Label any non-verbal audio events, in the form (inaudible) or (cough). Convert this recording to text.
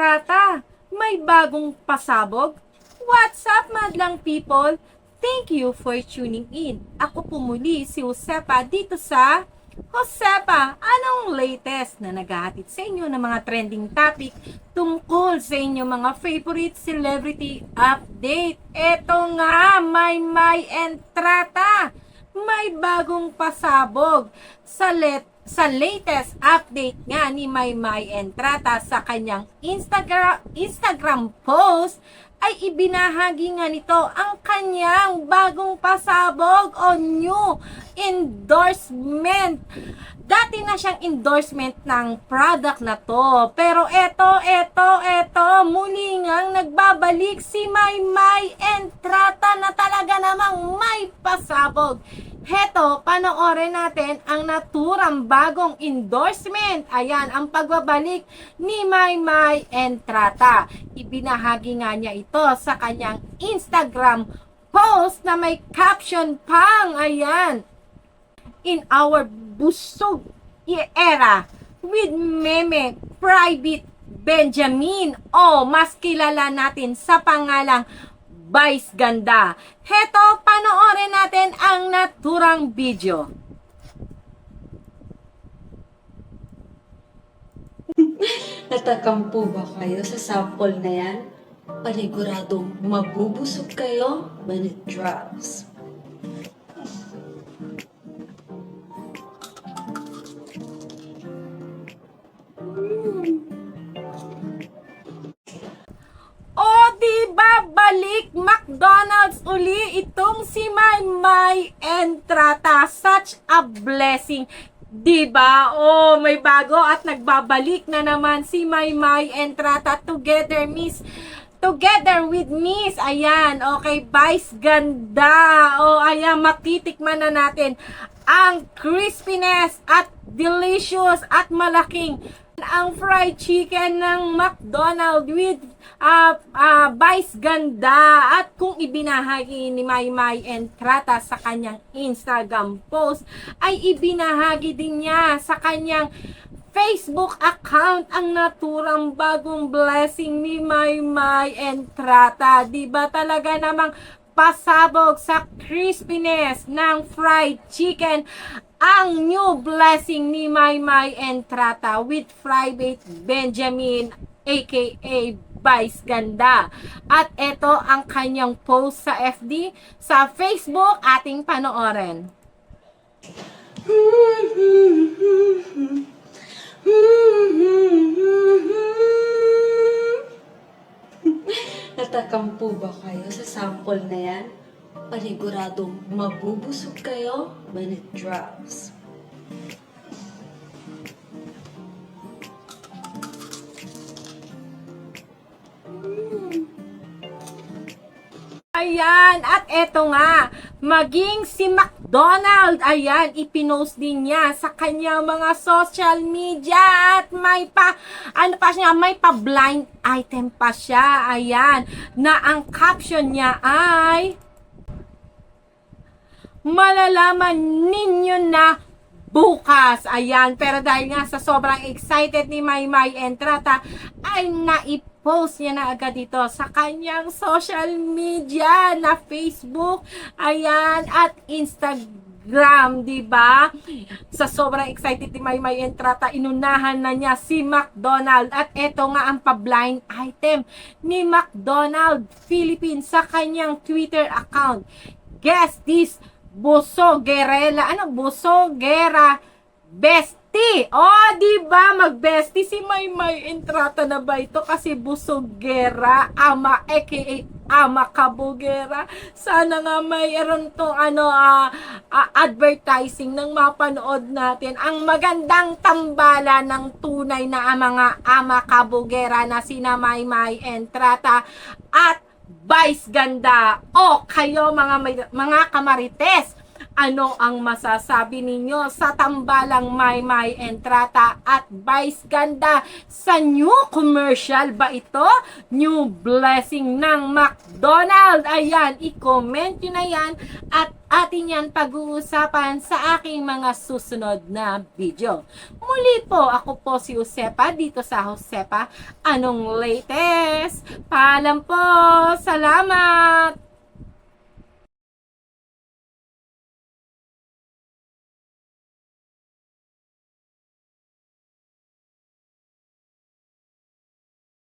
May entrata, may bagong pasabog. What's up, madlang people? Thank you for tuning in. Ako po muli si Josepa dito sa Josepa, anong latest na naghahatid sa inyo ng mga trending topic tungkol sa inyong mga favorite celebrity update? Eto nga, may may entrata, may bagong pasabog sa let sa latest update nga ni Maymay Entrata sa kanyang Instagram Instagram post ay ibinahagi nga nito ang kanyang bagong pasabog o new endorsement. Dati na siyang endorsement ng product na to. Pero eto, eto, eto, muli ngang nagbabalik si Maymay Entrata na talaga namang may pasabog. Heto, panoorin natin ang naturang bagong endorsement. Ayan, ang pagbabalik ni Maymay Entrata. Ibinahagi nga niya ito sa kanyang Instagram post na may caption pang. Ayan, in our busog era with Meme Private Benjamin o mas kilala natin sa pangalang Vice Ganda. Heto, panoorin natin ang naturang video. (laughs) Natakampo ba kayo sa sample na yan? Paniguradong mabubusog kayo when it drops. Balik McDonald's uli itong si Maymay Entrata. Such a blessing. Di ba? Oh, may bago at nagbabalik na naman si Maymay Entrata together, Miss. Together with Miss. Ayan, okay, Vice Ganda. Oh, ayan, makitikman na natin ang crispiness at delicious at malaking ang fried chicken ng McDonald with uh, uh, Vice Ganda at kung ibinahagi ni Maymay Entrata sa kanyang Instagram post ay ibinahagi din niya sa kanyang Facebook account ang naturang bagong blessing ni Maymay Entrata. Di ba talaga namang pasabog sa crispiness ng fried chicken ang new blessing ni Maymay Entrata with Private Benjamin aka Vice Ganda. At ito ang kanyang post sa FD sa Facebook ating panoorin. (laughs) Natakampo ba kayo sa sample na yan? Paniguradong mabubusog kayo when it drops. Ayan, at eto nga, maging si McDonald, ayan, ipinost din niya sa kanyang mga social media at may pa, ano pa siya, may pa blind item pa siya, ayan, na ang caption niya ay, malalaman ninyo na bukas. Ayan. Pero dahil nga sa sobrang excited ni Maymay Entrata, ay naipost niya na agad dito sa kanyang social media na Facebook, ayan, at Instagram di ba? Sa sobrang excited ni Maymay Entrata, inunahan na niya si McDonald. At eto nga ang pa-blind item ni McDonald Philippines sa kanyang Twitter account. Guess this, Busogerela, ano, Busogera Bestie. Oh, di ba? Mag-bestie si Maymay Entrata na ba ito? Kasi Busogera, ama, aka ama kabugera. Sana nga mayroon tong ano, ah, ah, advertising ng mapanood natin. Ang magandang tambala ng tunay na mga ama kabugera na sina Maymay Entrata at Vice Ganda. O kayo mga mga kamarites, ano ang masasabi ninyo sa tambalang Maymay Entrata at Vice Ganda sa new commercial ba ito? New blessing ng McDonald. Ayan, i-comment nyo na yan at atin yan pag-uusapan sa aking mga susunod na video. Muli po, ako po si Josepa dito sa Josepa. Anong latest? Paalam po! Salamat!